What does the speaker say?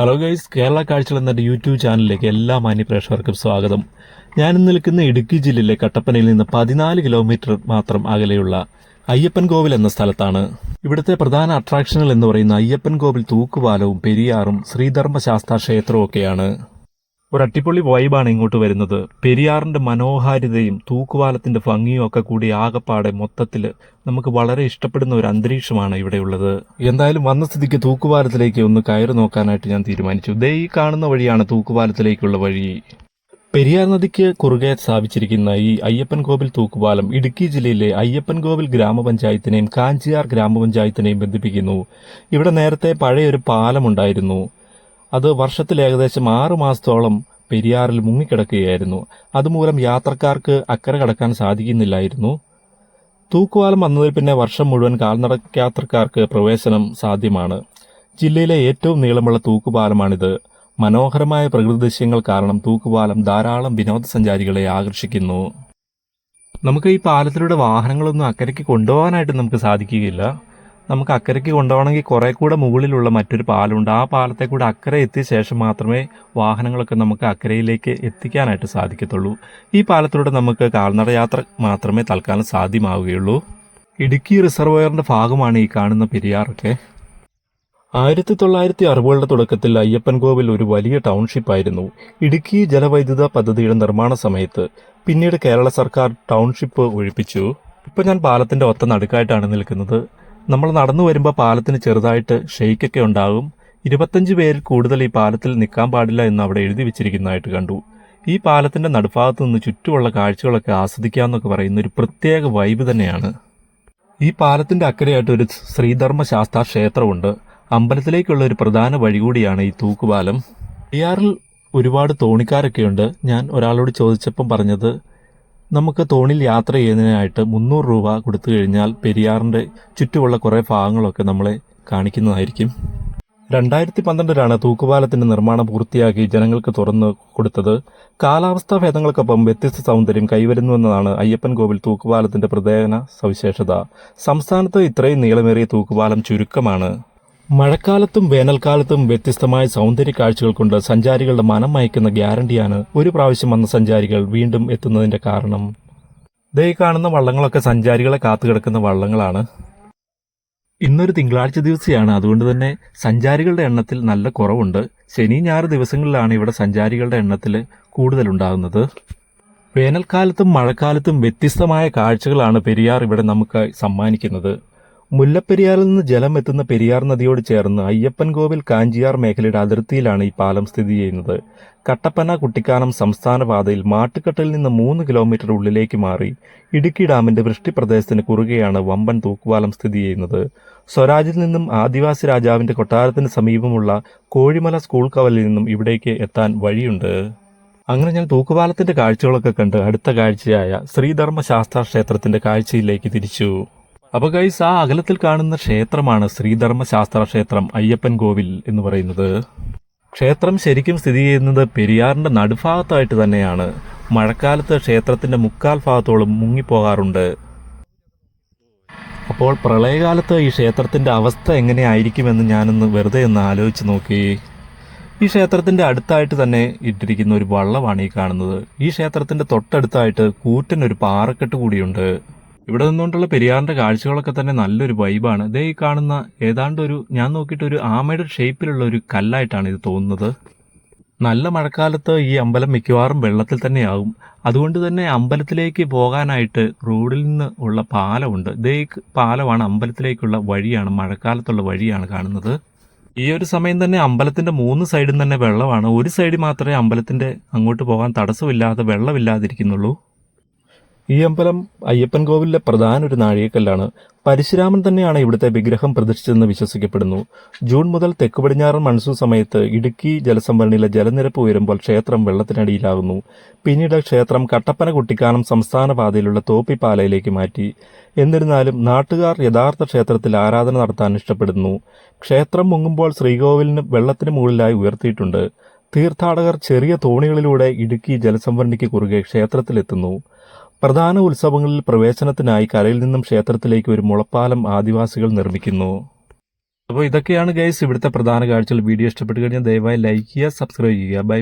Hello guys Kerala കാഴ്ചകൾ എന്ന YouTube ചാനലിലേക്ക് എല്ലാ മാന്യ പ്രേക്ഷകർക്കും സ്വാഗതം. ഞാൻ ഇന്ന് നിൽക്കുന്ന ഇടുക്കി ജില്ലയിലെ കട്ടപ്പനയിൽ നിന്ന് പതിനാല് കിലോമീറ്റർ മാത്രം അകലെയുള്ള അയ്യപ്പൻ കോവിൽ എന്ന സ്ഥലത്താണ്. ഇവിടുത്തെ പ്രധാന അട്രാക്ഷനുകൾ എന്ന് പറയുന്ന അയ്യപ്പൻ കോവിൽ തൂക്കുപാലവും പെരിയാറും ശ്രീധർമ്മശാസ്ത്ര ക്ഷേത്രവും ഒക്കെയാണ്. ഒരു അട്ടിപ്പൊളി വൈബാണ് ഇങ്ങോട്ട് വരുന്നത്. പെരിയാറിന്റെ മനോഹാരിതയും തൂക്കുവാലത്തിന്റെ ഭംഗിയും ഒക്കെ കൂടി ആകപ്പാടെ മൊത്തത്തിൽ നമുക്ക് വളരെ ഇഷ്ടപ്പെടുന്ന ഒരു അന്തരീക്ഷമാണ് ഇവിടെയുള്ളത് എന്തായാലും വന്ന സ്ഥിതിക്ക് തൂക്കുപാലത്തിലേക്ക് ഒന്ന് കയറി നോക്കാനായിട്ട് ഞാൻ തീരുമാനിച്ചു. ദേ ഈ കാണുന്ന വഴിയാണ് തൂക്കുപാലത്തിലേക്കുള്ള വഴി. പെരിയാർ നദിക്ക് കുറുകെ സ്ഥാപിച്ചിരിക്കുന്ന ഈ അയ്യപ്പൻ കോവിൽ തൂക്കുപാലം ഇടുക്കി ജില്ലയിലെ അയ്യപ്പൻ കോവിൽ ഗ്രാമപഞ്ചായത്തിനെയും കാഞ്ചിയാർ ഗ്രാമപഞ്ചായത്തിനെയും ബന്ധിപ്പിക്കുന്നു. ഇവിടെ നേരത്തെ പഴയൊരു പാലമുണ്ടായിരുന്നു അത് വർഷത്തിൽ ഏകദേശം ആറു മാസത്തോളം പെരിയാറിൽ മുങ്ങിക്കിടക്കുകയായിരുന്നു. അതുമൂലം യാത്രക്കാർക്ക് അക്കരെ കടക്കാൻ സാധിക്കുന്നില്ലായിരുന്നു. തൂക്കുവാലം വന്നതിൽ പിന്നെ വർഷം മുഴുവൻ കാൽനട യാത്രക്കാർക്ക് പ്രവേശനം സാധ്യമാണ്. ജില്ലയിലെ ഏറ്റവും നീളമുള്ള തൂക്കുപാലമാണിത്. മനോഹരമായ പ്രകൃതി ദൃശ്യങ്ങൾ കാരണം തൂക്കുപാലം ധാരാളം വിനോദസഞ്ചാരികളെ ആകർഷിക്കുന്നു. നമുക്ക് ഈ പാലത്തിലൂടെ വാഹനങ്ങളൊന്നും അക്കരയ്ക്ക് കൊണ്ടുപോകാനായിട്ട് നമുക്ക് സാധിക്കുകയില്ല. നമുക്ക് അക്കരയ്ക്ക് കൊണ്ടുപോകണമെങ്കിൽ കുറെ കൂടെ മുകളിലുള്ള മറ്റൊരു പാലമുണ്ട് ആ പാലത്തെ കൂടെ അക്കരെ എത്തിയ ശേഷം മാത്രമേ വാഹനങ്ങളൊക്കെ നമുക്ക് അക്കരയിലേക്ക് എത്തിക്കാനായിട്ട് സാധിക്കത്തുള്ളൂ. ഈ പാലത്തിലൂടെ നമുക്ക് കാൽനട യാത്ര മാത്രമേ തൽക്കാലം സാധ്യമാവുകയുള്ളൂ. ഇടുക്കി റിസർവയറിന്റെ ഭാഗമാണ് ഈ കാണുന്ന പെരിയാറൊക്കെ. ആയിരത്തി തൊള്ളായിരത്തി അറുപതുകളുടെ തുടക്കത്തിൽ അയ്യപ്പൻ കോവിൽ ഒരു വലിയ ടൗൺഷിപ്പ് ആയിരുന്നു. ഇടുക്കി ജലവൈദ്യുത പദ്ധതിയുടെ നിർമ്മാണ സമയത്ത് പിന്നീട് കേരള സർക്കാർ ടൗൺഷിപ്പ് ഒഴിപ്പിച്ചു. ഇപ്പൊ ഞാൻ പാലത്തിന്റെ ഒത്ത നടുക്കായിട്ടാണ് നിൽക്കുന്നത്. നമ്മൾ നടന്നു വരുമ്പോൾ പാലത്തിന് ചെറുതായിട്ട് ഷെയ്ക്കൊക്കെ ഉണ്ടാകും. ഇരുപത്തഞ്ച് പേരിൽ കൂടുതൽ ഈ പാലത്തിൽ നിൽക്കാൻ പാടില്ല എന്ന് അവിടെ എഴുതി വെച്ചിരിക്കുന്നതായിട്ട് കണ്ടു. ഈ പാലത്തിന്റെ നടുഭാഗത്ത് നിന്ന് ചുറ്റുമുള്ള കാഴ്ചകളൊക്കെ ആസ്വദിക്കാമെന്നൊക്കെ പറയുന്ന ഒരു പ്രത്യേക വൈബ് തന്നെയാണ്. ഈ പാലത്തിന്റെ അക്കരയായിട്ട് ഒരു ശ്രീധർമ്മ ശാസ്താ ക്ഷേത്രമുണ്ട്. അമ്പലത്തിലേക്കുള്ള ഒരു പ്രധാന വഴി കൂടിയാണ് ഈ തൂക്കുപാലം. ബിയാറിൽ ഒരുപാട് തോണിക്കാരൊക്കെയുണ്ട്. ഞാൻ ഒരാളോട് ചോദിച്ചപ്പം പറഞ്ഞത് നമുക്ക് തോണിൽ യാത്ര ചെയ്യുന്നതിനായിട്ട് മുന്നൂറ് രൂപ കൊടുത്തു കഴിഞ്ഞാൽ പെരിയാറിന്റെ ചുറ്റുമുള്ള കുറേ ഭാഗങ്ങളൊക്കെ നമ്മളെ കാണിക്കുന്നതായിരിക്കും. രണ്ടായിരത്തി പന്ത്രണ്ടിലാണ് തൂക്കുപാലത്തിന്റെ നിർമ്മാണം പൂർത്തിയാക്കി ജനങ്ങൾക്ക് തുറന്നു കൊടുത്തത്. കാലാവസ്ഥാ ഭേദങ്ങൾക്കൊപ്പം വ്യത്യസ്ത സൗന്ദര്യം കൈവരുന്നുവെന്നതാണ് അയ്യപ്പൻ കോവിൽ തൂക്കുപാലത്തിന്റെ പ്രധാന സവിശേഷത. സംസ്ഥാനത്ത് ഇത്രയും നീളമേറിയ തൂക്കുപാലം ചുരുക്കമാണ്. മഴക്കാലത്തും വേനൽക്കാലത്തും വ്യത്യസ്തമായ സൗന്ദര്യ കാഴ്ചകൾ കൊണ്ട് സഞ്ചാരികളുടെ മനം മയക്കുന്ന ഗ്യാരണ്ടിയാണ് ഒരു പ്രാവശ്യം വന്ന സഞ്ചാരികൾ വീണ്ടും എത്തുന്നതിന്റെ കാരണം. ദേ കാണുന്ന വള്ളങ്ങളൊക്കെ സഞ്ചാരികളെ കാത്തുകിടക്കുന്ന വള്ളങ്ങളാണ്. ഇന്നൊരു തിങ്കളാഴ്ച ദിവസമാണ് അതുകൊണ്ട് തന്നെ സഞ്ചാരികളുടെ എണ്ണത്തിൽ നല്ല കുറവുണ്ട്. ശനി ഞായർ ദിവസങ്ങളിലാണ് ഇവിടെ സഞ്ചാരികളുടെ എണ്ണത്തിൽ കൂടുതലുണ്ടാകുന്നത്. വേനൽക്കാലത്തും മഴക്കാലത്തും വ്യത്യസ്തമായ കാഴ്ചകളാണ് പെരിയാർ ഇവിടെ നമുക്ക് സമ്മാനിക്കുന്നത്. മുല്ലപ്പെരിയാറിൽ നിന്ന് ജലം എത്തുന്ന പെരിയാർ നദിയോട് ചേർന്ന് അയ്യപ്പൻകോവിൽ കാഞ്ചിയാർ മേഖലയുടെ അതിർത്തിയിലാണ് ഈ പാലം സ്ഥിതി ചെയ്യുന്നത്. കട്ടപ്പന കുട്ടിക്കാനം സംസ്ഥാന പാതയിൽ മാട്ടുക്കട്ടിൽ നിന്ന് മൂന്ന് കിലോമീറ്റർ ഉള്ളിലേക്ക് മാറി ഇടുക്കി ഡാമിന്റെ വൃഷ്ടിപ്രദേശത്തിന് കുറുകെയാണ് വമ്പൻ തൂക്കുപാലം സ്ഥിതി ചെയ്യുന്നത്. സ്വരാജിൽ നിന്നും ആദിവാസി രാജാവിന്റെ കൊട്ടാരത്തിന് സമീപമുള്ള കോഴിമല സ്കൂൾ കവലിൽ നിന്നും ഇവിടേക്ക് എത്താൻ വഴിയുണ്ട്. അങ്ങനെ ഞാൻ തൂക്കുപാലത്തിന്റെ കാഴ്ചകളൊക്കെ കണ്ട് അടുത്ത കാഴ്ചയായ ശ്രീധർമ്മശാസ്ത്ര ക്ഷേത്രത്തിന്റെ കാഴ്ചയിലേക്ക് തിരിച്ചു. അപ്പൊ ഗൈസ് ആ അകലത്തിൽ കാണുന്ന ക്ഷേത്രമാണ് ശ്രീധർമ്മശാസ്ത്ര ക്ഷേത്രം അയ്യപ്പൻ കോവിൽ എന്ന് പറയുന്നത്. ക്ഷേത്രം ശരിക്കും സ്ഥിതി ചെയ്യുന്നത് പെരിയാറിന്റെ നടുഭാഗത്തായിട്ട് തന്നെയാണ്. മഴക്കാലത്ത് ക്ഷേത്രത്തിന്റെ മുക്കാൽ ഭാഗത്തോളം മുങ്ങിപ്പോകാറുണ്ട്. അപ്പോൾ പ്രളയകാലത്ത് ഈ ക്ഷേത്രത്തിന്റെ അവസ്ഥ എങ്ങനെയായിരിക്കുമെന്ന് ഞാനൊന്ന് വെറുതെ ഒന്ന് ആലോചിച്ച് നോക്കി. ഈ ക്ഷേത്രത്തിന്റെ അടുത്തായിട്ട് തന്നെ ഇട്ടിരിക്കുന്ന ഒരു വള്ളമാണ് ഈ കാണുന്നത്. ഈ ക്ഷേത്രത്തിന്റെ തൊട്ടടുത്തായിട്ട് കൂറ്റൻ ഒരു പാറക്കെട്ട് കൂടിയുണ്ട്. ഇവിടെ നിന്നുകൊണ്ടുള്ള പെരിയാറിന്റെ കാഴ്ചകളൊക്കെ തന്നെ നല്ലൊരു വൈബാണ് ഇതേ ഈ കാണുന്ന ഏതാണ്ട് ഒരു ഞാൻ നോക്കിയിട്ട് ഒരു ആമയുടെ ഷേപ്പിലുള്ള ഒരു കല്ലായിട്ടാണ് ഇത് തോന്നുന്നത്. നല്ല മഴക്കാലത്ത് ഈ അമ്പലം മിക്കവാറും വെള്ളത്തിൽ തന്നെയാകും. അതുകൊണ്ട് തന്നെ അമ്പലത്തിലേക്ക് പോകാനായിട്ട് റോഡിൽ നിന്ന് ഉള്ള പാലമുണ്ട്. ഇതേ പാലമാണ് അമ്പലത്തിലേക്കുള്ള വഴിയാണ് മഴക്കാലത്തുള്ള വഴിയാണ് കാണുന്നത്. ഈ ഒരു സമയം തന്നെ അമ്പലത്തിന്റെ മൂന്ന് സൈഡും തന്നെ വെള്ളമാണ്. ഒരു സൈഡിൽ മാത്രമേ അമ്പലത്തിന്റെ അങ്ങോട്ട് പോകാൻ തടസ്സമില്ലാതെ വെള്ളമില്ലാതിരിക്കുന്നുള്ളൂ. ഈ അമ്പലം അയ്യപ്പൻ കോവിലിലെ പ്രധാന ഒരു നാഴികക്കല്ലാണ്. പരശുരാമൻ തന്നെയാണ് ഇവിടുത്തെ വിഗ്രഹം പ്രതിഷ്ഠിച്ചതെന്ന് വിശ്വസിക്കപ്പെടുന്നു. ജൂൺ മുതൽ തെക്ക് പടിഞ്ഞാറൻ മൺസൂൺ സമയത്ത് ഇടുക്കി ജലസംഭരണിയിലെ ജലനിരപ്പ് ഉയരുമ്പോൾ ക്ഷേത്രം വെള്ളത്തിനടിയിലാകുന്നു. പിന്നീട് ക്ഷേത്രം കട്ടപ്പന കുട്ടിക്കാനം സംസ്ഥാന പാതയിലുള്ള തോപ്പിപ്പാലയിലേക്ക് മാറ്റി. എന്നിരുന്നാലും നാട്ടുകാർ യഥാർത്ഥ ക്ഷേത്രത്തിൽ ആരാധന നടത്താൻ ഇഷ്ടപ്പെടുന്നു. ക്ഷേത്രം മുങ്ങുമ്പോൾ ശ്രീകോവിലിന് വെള്ളത്തിന് മുകളിലായി ഉയർത്തിയിട്ടുണ്ട്. തീർത്ഥാടകർ ചെറിയ തോണികളിലൂടെ ഇടുക്കി ജലസംഭരണിക്ക് കുറുകെ ക്ഷേത്രത്തിലെത്തുന്നു. പ്രധാന ഉത്സവങ്ങളിൽ പ്രവേശനത്തിനായി കരയിൽ നിന്നും ക്ഷേത്രത്തിലേക്ക് ഒരു മുളപ്പാലം ആദിവാസികൾ നിർമ്മിക്കുന്നു. അപ്പോൾ ഇതൊക്കെയാണ് ഗൈസ് ഇവിടുത്തെ പ്രധാന കാഴ്ചകൾ. വീഡിയോ ഇഷ്ടപ്പെട്ട് കഴിഞ്ഞാൽ ദയവായി ലൈക്ക് ചെയ്യുക സബ്സ്ക്രൈബ് ചെയ്യുക. ബൈ